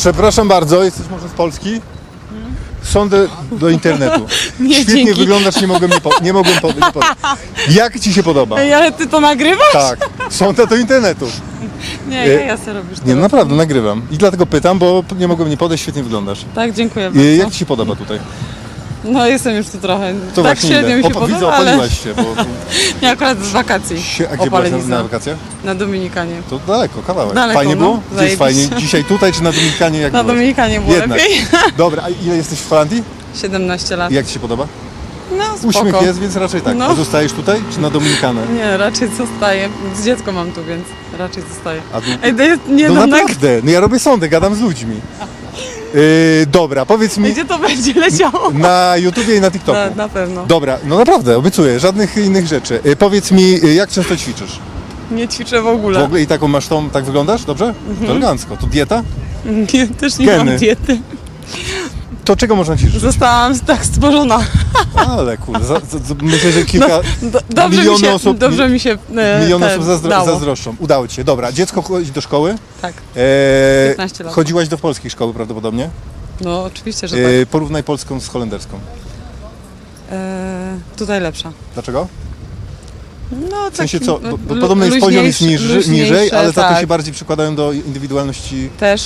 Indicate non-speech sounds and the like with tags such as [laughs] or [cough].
Przepraszam bardzo, jesteś może z Polski? Sądę do internetu. [laughs] Nie, Świetnie dzięki. wyglądasz, nie mogłem nie, po, nie mogłem. Jak ci się podoba? Ej, ale ty to nagrywasz? Tak, sąda do internetu. Nie, E, ja, ja sobie robisz Nie, no naprawdę, nagrywam. I dlatego pytam, bo nie mogłem nie podejść, świetnie wyglądasz. Tak, dziękuję E, bardzo. Jak ci się podoba tutaj? No jestem już tu trochę. To tak właśnie średnio mi się widzę, podoba, ale opaliłaś się, bo [laughs] nie akurat z wakacji. się, a gdzie byłaś na, na wakacjach? Na Dominikanie. To daleko, kawałek. Daleko, fajnie no, było? Gdzie jest zajebiście. fajnie? Dzisiaj tutaj czy na Dominikanie? Jak Na byłeś? Dominikanie było Jednak. lepiej. [laughs] Dobra, a ile jesteś w Holandii? 17 lat. I jak ci się podoba? No Uśmiech spoko. jest, więc raczej tak. No. Zostajesz tutaj czy na Dominikanę? Nie, raczej zostaję. Z dziecko mam tu, więc raczej zostaję. A tu... Ej, to jest nie No no, naprawdę, no ja robię sądy, gadam z ludźmi. Yy, dobra, powiedz mi Gdzie to będzie leciało? [laughs] na YouTubie i na TikToku. Na, na pewno. Dobra, no naprawdę, obiecuję, żadnych innych rzeczy. Yy, powiedz mi, yy, jak często ćwiczysz? Nie ćwiczę w W ogóle. ogóle i taką masz tą, tak wyglądasz? Dobrze? To elegancko. To dieta? Nie, też nie Geny. mam diety. To czego można ci życzyć? Zostałam tak stworzona. Ale kurde, za, za, za, myślę, że kilka Do, dobrze mi się, osób, dobrze mi się e, osób zazdro, dało. zazdroszczą. Udało ci się. Dobra, dziecko chodzi do szkoły. Tak. Eee, 15 lat. Chodziłaś do polskiej szkoły prawdopodobnie? No oczywiście, że tak. Eee, porównaj polską z holenderską. E, tutaj lepsza. Dlaczego? No W sensie taki, co? no, Bo, jest poziom jest luźniejszy- niżej, ale za to tak. się bardziej przykładają do indywidualności. Też,